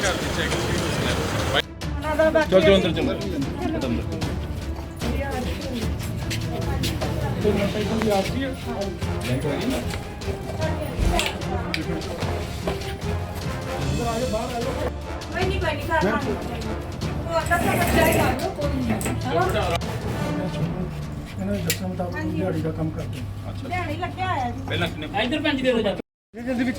ਚਲ ਚਲ ਅੰਦਰ ਚਲ ਅੰਦਰ ਕੋਈ ਨਹੀਂ ਕੋਈ ਨਹੀਂ ਕਰ ਲਾਂਗੇ ਉਹ ਅੱਧਾ ਤਾਂ ਬੱਚਾ ਹੀ ਕਰ ਲਓ ਕੋਈ ਨਹੀਂ। ਇਹਨਾਂ ਦੇ ਦੱਸਣ ਮੁਤਾਬਕ ਦਿਹਾੜੀ ਦਾ ਕੰਮ ਕਰਦੇ ਅੱਛਾ ਦਿਹਾੜੀ ਲੱਗਿਆ ਆਇਆ ਜੀ ਪਹਿਲਾਂ ਕਿੰਨੇ ਇੱਧਰ ਭੈਣ ਦੇ ਦਿਓ ਜਾ ਨੇ ਵਿੱਚ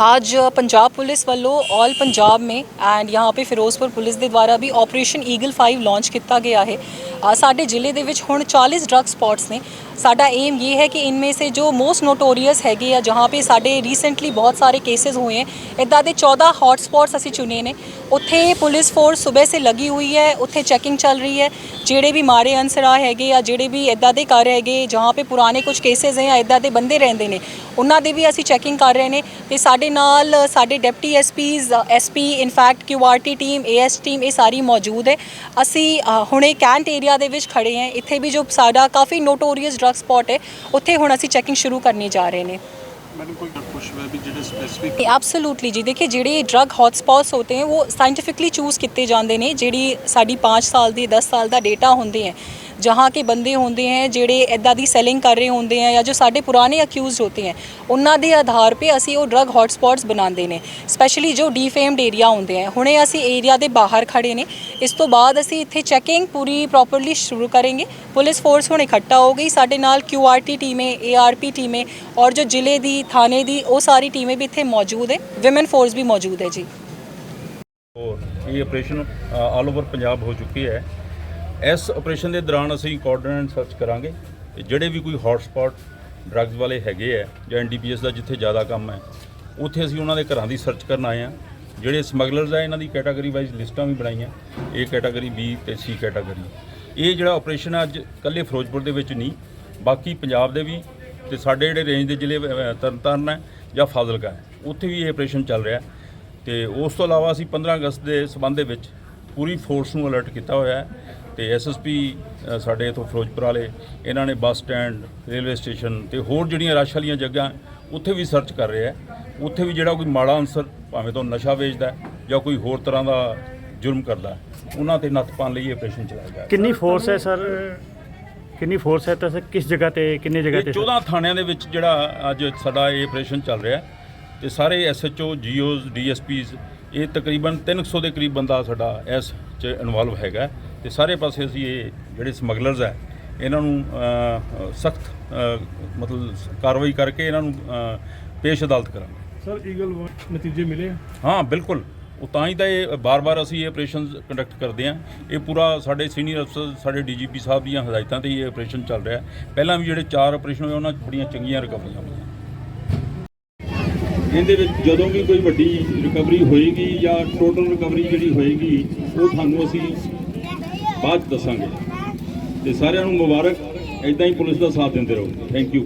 आज पंजाब पुलिस वालों ऑल पंजाब में एंड यहाँ पे फिरोज़पुर पुलिस के द्वारा भी ऑपरेशन ईगल फाइव लॉन्च किया गया है ਸਾਡੇ ਜ਼ਿਲ੍ਹੇ ਦੇ ਵਿੱਚ ਹੁਣ 40 ਡਰੱਗ ਸਪੌਟਸ ਨੇ। ਸਾਡਾ एम ये है कि इनमें ਸੇ ਜੋ ਮੋਸਟ ਨੋਟੋਰੀਅਸ ਹੈਗੇ ਆ, ਜਹਾਂ ਪੇ ਸਾਡੇ ਰੀਸੈਂਟਲੀ ਬਹੁਤ ਸਾਰੇ ਕੇਸਿਸ ਹੋਏ ਹੈ ਇਦਾਂ ਦੇ 14 ਹੌਟ ਸਪੌਟਸ ਅਸੀਂ ਚੁਣੇ ਨੇ। ਉੱਥੇ ਪੁਲਿਸ ਫੋਰਸ ਸਵੇਰ ਸੇ ਲੱਗੀ ਹੋਈ ਹੈ, ਉੱਥੇ ਚੈਕਿੰਗ ਚੱਲ ਰਹੀ ਹੈ। ਜਿਹੜੇ ਵੀ ਮਾਰੇ ਅਨਸਰਾ ਹੈਗੇ ਆ, ਜਿਹੜੇ ਵੀ ਇਦਾਂ ਦੇ ਕਰ ਹੈਗੇ, ਜਹਾਂ ਪੇ ਪੁਰਾਣੇ ਕੁਝ ਕੇਸਿਸ ਹੈ ਇਦਾਂ ਦੇ ਬੰਦੇ ਰਹਿੰਦੇ ਨੇ। ਉਹਨਾਂ ਦੇ ਵੀ ਅਸੀਂ ਚੈਕਿੰਗ ਕਰ ਰਹੇ ਨੇ ਤੇ ਸਾਡੇ ਨਾਲ ਸਾਡੇ deputy SPs SP in fact QRT team AS team ਇਹ ਸਾਰੀ ਮੌਜੂਦ ਹੈ। ਅਸੀਂ ਹੁਣੇ ਕੈਂਟ ਏਰੀਆ ਏਰੀਆ ਦੇ ਵਿੱਚ ਖੜੇ ਹਾਂ। ਇੱਥੇ ਵੀ ਜੋ ਸਾਡਾ ਕਾਫੀ ਨੋਟੋਰੀਅਸ ਡਰੱਗ ਸਪੌਟ ਹੈ ਉੱਥੇ ਹੁਣ ਅਸੀਂ ਚੈਕਿੰਗ ਸ਼ੁਰੂ ਕਰਨੀ ਜਾ ਰਹੇ ਨੇ। मैडम कोई कुछ भी ਜਿਹੜੇ ਸਪੈਸਿਫਿਕ ਐਬਸੋਲੂਟਲੀ ਜੀ। ਦੇਖिए ਜਿਹੜੇ ਡਰਗ ਹੌਟਸਪੌਟਸ ਹੋਤੇ हैं वो साइंटिफिकली चूज़ ਕੀਤੇ ਜਾਂਦੇ ਨੇ ਜਿਹੜੀ ਸਾਡੀ 5 ਸਾਲ ਦੀ 10 ਸਾਲ ਦਾ ਡੇਟਾ ਹੁੰਦੇ ਹੈ। ਜਹਾਂ ਕੇ ਬੰਦੇ ਹੁੰਦੇ ਹੈ ਜਿਹੜੇ ਇਦਾਂ ਦੀ ਸੈਲਿੰਗ ਕਰ ਰਹੇ ਹੁੰਦੇ ਹੈ ਜਾਂ ਜੋ ਸਾਡੇ ਪੁਰਾਣੇ ਅਕਿਊਜ਼ਡ ਹੋਤੇ ਹੈ ਉਹਨਾਂ ਦੇ ਆਧਾਰ ਤੇ ਅਸੀਂ ਉਹ ਡਰਗ ਹੌਟਸਪੌਟਸ ਬਣਾਉਂਦੇ ਨੇ ਸਪੈਸ਼ਲੀ ਜੋ ਡੀਫੇਮਡ ਏਰੀਆ ਹੁੰਦੇ ਹੈ ਹੁਣੇ ਅਸੀਂ ਏਰੀਆ ਦੇ ਬਾਹਰ ਖੜੇ ਨੇ ਇਸ ਤੋਂ ਬਾਅਦ ਅਸੀਂ ਇੱਥੇ ਚੈਕਿੰਗ ਪੂਰੀ ਪ੍ਰੋਪਰਲੀ ਸ਼ੁਰੂ ਕਰਾਂਗੇ ਪੁਲਿਸ ਫੋਰਸ ਹੁਣ ਇਕੱਠਾ ਹੋ ਗਈ ਸਾਡੇ ਨਾਲ ਕਿਊਆਰਟੀ ਟੀਮੇ ਏਆਰਪੀ ਟੀਮੇ ਔਰ ਜੋ ਜ਼ਿਲ੍ਹੇ ਦੀ ਥਾਣੇ ਦੀ ਉਹ ਸਾਰੀ ਟੀਮੇ ਵੀ ਇੱਥੇ ਮੌਜੂਦ ਹੈ ਵਿਮਨ ਫੋਰਸ ਵੀ ਮੌਜੂਦ ਹੈ ਜੀ ਹੋਰ ਇਹ ਆਪਰੇਸ਼ਨ ਆਲ ਓਵਰ ਪੰਜਾਬ ਹੋ ਚੁੱਕੀ ਹੈ ਇਸ ਆਪਰੇਸ਼ਨ ਦੇ ਦੌਰਾਨ ਅਸੀਂ ਕੋਆਰਡੀਨੇਟ ਸਰਚ ਕਰਾਂਗੇ ਤੇ ਜਿਹੜੇ ਵੀ ਕੋਈ ਹੌਟ ਸਪੌਟ ਡਰੱਗਸ ਵਾਲੇ ਹੈਗੇ ਆ ਜਾਂ ਐਨਡੀਪੀਐਸ ਦਾ ਜਿੱਥੇ ਜ਼ਿਆਦਾ ਕੰਮ ਹੈ, ਉੱਥੇ ਅਸੀਂ ਉਹਨਾਂ ਦੇ ਘਰਾਂ ਦੀ ਸਰਚ ਕਰਨ ਆਏ ਆ ਜਿਹੜੇ ਸਮਗਲਰਸ ਆ, ਇਹਨਾਂ ਦੀ ਕੈਟਾਗਰੀ ਵਾਈਜ਼ ਲਿਸਟਾਂ ਵੀ ਬਣਾਈਆਂ। ਇਹ ਕੈਟਾਗਰੀ ਬੀ ਤੇ ਸੀ ਕੈਟਾਗਰੀ ਇਹ ਜਿਹੜਾ ਆਪਰੇਸ਼ਨ ਅੱਜ ਕੱਲੇ ਫਿਰੋਜ਼ਪੁਰ ਦੇ ਵਿੱਚ ਨਹੀਂ, ਬਾਕੀ ਪੰਜਾਬ ਦੇ ਵੀ ਤੇ ਸਾਡੇ ਜਿਹੜੇ ਰੇਂਜ ਦੇ ਜ਼ਿਲ੍ਹੇ ਤਰਨਤਾਰਨ ਹੈ ਜਾਂ ਫਾਜ਼ਿਲਕਾ ਹੈ, ਉੱਥੇ ਵੀ ਇਹ ਆਪਰੇਸ਼ਨ ਚੱਲ ਰਿਹਾ। ਹੈ ਤੇ ਉਸ ਤੋਂ ਇਲਾਵਾ ਅਸੀਂ 15 ਅਗਸਤ ਦੇ ਸਬੰਧ ਦੇ ਵਿੱਚ ਪੂਰੀ ਫੋਰਸ ਨੂੰ ਅਲਰਟ ਕੀਤਾ ਹੋਇਆ ਹੈ ਤੇ ਐਸਐਸਪੀ ਸਾਡੇ ਇਥੋਂ ਫਿਰੋਜ਼ਪੁਰ ਵਾਲੇ ਇਹਨਾਂ ਨੇ ਬੱਸ ਸਟੈਂਡ ਰੇਲਵੇ ਸਟੇਸ਼ਨ ਤੇ ਹੋਰ ਜਿਹੜੀਆਂ ਰਸ਼ ਵਾਲੀਆਂ ਜਗ੍ਹਾ ਉੱਥੇ ਵੀ ਸਰਚ ਕਰ ਰਹੇ ਆ ਉੱਥੇ ਵੀ ਜਿਹੜਾ ਕੋਈ ਮਾੜਾ ਅਨਸਰ ਭਾਵੇਂ ਤੋਂ ਨਸ਼ਾ ਵੇਚਦਾ ਹੈ ਜਾਂ ਕੋਈ ਹੋਰ ਤਰ੍ਹਾਂ ਦਾ ਜੁਰਮ ਕਰਦਾ ਹੈ, ਉਹਨਾਂ ਤੇ ਨੱਥ ਪਾਉਣ ਲਈ ਆਪਰੇਸ਼ਨ ਚਲਾਇਆ ਰਿਹਾ ਕਿੰਨੀ ਫੋਰਸ ਹੈ ਸਰ? ਕਿੰਨੀ ਫੋਰਸ ਹੈ ਤਾਂ ਸਰ? ਕਿਸ ਜਗ੍ਹਾ ਤੇ ਕਿੰਨੇ ਜਗ੍ਹਾ ਤੇ 14 ਥਾਣਿਆਂ ਦੇ ਵਿੱਚ ਜਿਹੜਾ ਅੱਜ ਸਾਡਾ ਇਹ ਆਪਰੇਸ਼ਨ ਚੱਲ ਰਿਹਾ ਹੈ ਤੇ ਸਾਰੇ ਐਸਐਚਓ ਜੀਓਜ਼ ਡੀਐਸਪੀਜ਼ ਇਹ ਤਕਰੀਬਨ 300 ਦੇ ਕਰੀਬ ਬੰਦਾ ਸਾਡਾ ਇਸ ਚ ਇਨਵੋਲਵ ਹੈਗਾ ਤੇ ਸਾਰੇ ਪਾਸੇ ਅਸੀਂ ਇਹ ਜਿਹੜੇ ਸਮਗਲਰਸ ਹੈ ਇਹਨਾਂ ਨੂੰ ਸਖਤ ਮਤਲਬ ਕਾਰਵਾਈ ਕਰਕੇ ਇਹਨਾਂ ਨੂੰ ਪੇਸ਼ ਅਦਾਲਤ ਕਰਾਂਗੇ। ਸਰ ਈਗਲ ਨਤੀਜੇ ਮਿਲੇ ਆ? ਹਾਂ ਬਿਲਕੁਲ। ਉਹ ਤਾਂ ਹੀ ਤਾਂ ਇਹ ਬਾਰ-ਬਾਰ ਅਸੀਂ ਇਹ ਆਪਰੇਸ਼ਨ ਕੰਡਕਟ ਕਰਦੇ ਹਾਂ। ਇਹ ਪੂਰਾ ਸਾਡੇ ਸੀਨੀਅਰ ਅਫਸਰ ਸਾਡੇ ਡੀਜੀਪੀ ਸਾਹਿਬ ਦੀਆਂ ਹਦਾਇਤਾਂ ਤੇ ਹੀ ਇਹ ਆਪਰੇਸ਼ਨ ਚੱਲ ਰਿਹਾ ਪਹਿਲਾਂ ਵੀ ਜਿਹੜੇ ਚਾਰ ਆਪਰੇਸ਼ਨ ਹੋਏ ਉਹਨਾਂ 'ਚ ਬੜੀਆਂ ਚੰਗੀਆਂ ਰਿਕਵਰੀਆਂ ਹੋਈਆਂ। ਇਹਦੇ ਵਿੱਚ ਜਦੋਂ ਵੀ ਕੋਈ ਵੱਡੀ ਰਿਕਵਰੀ ਹੋਏਗੀ ਜਾਂ ਟੋਟਲ ਰਿਕਵਰੀ ਜਿਹੜੀ ਹੋਏਗੀ, ਉਹ ਤੁਹਾਨੂੰ ਅਸੀਂ ਬਾਅਦ 'ਚ ਦੱਸਾਂਗੇ। ਤੇ ਸਾਰਿਆਂ ਨੂੰ ਮੁਬਾਰਕ। ਇਦਾਂ ਹੀ ਪੁਲਿਸ ਦਾ ਸਾਥ ਦਿੰਦੇ ਰਹੋ। Thank you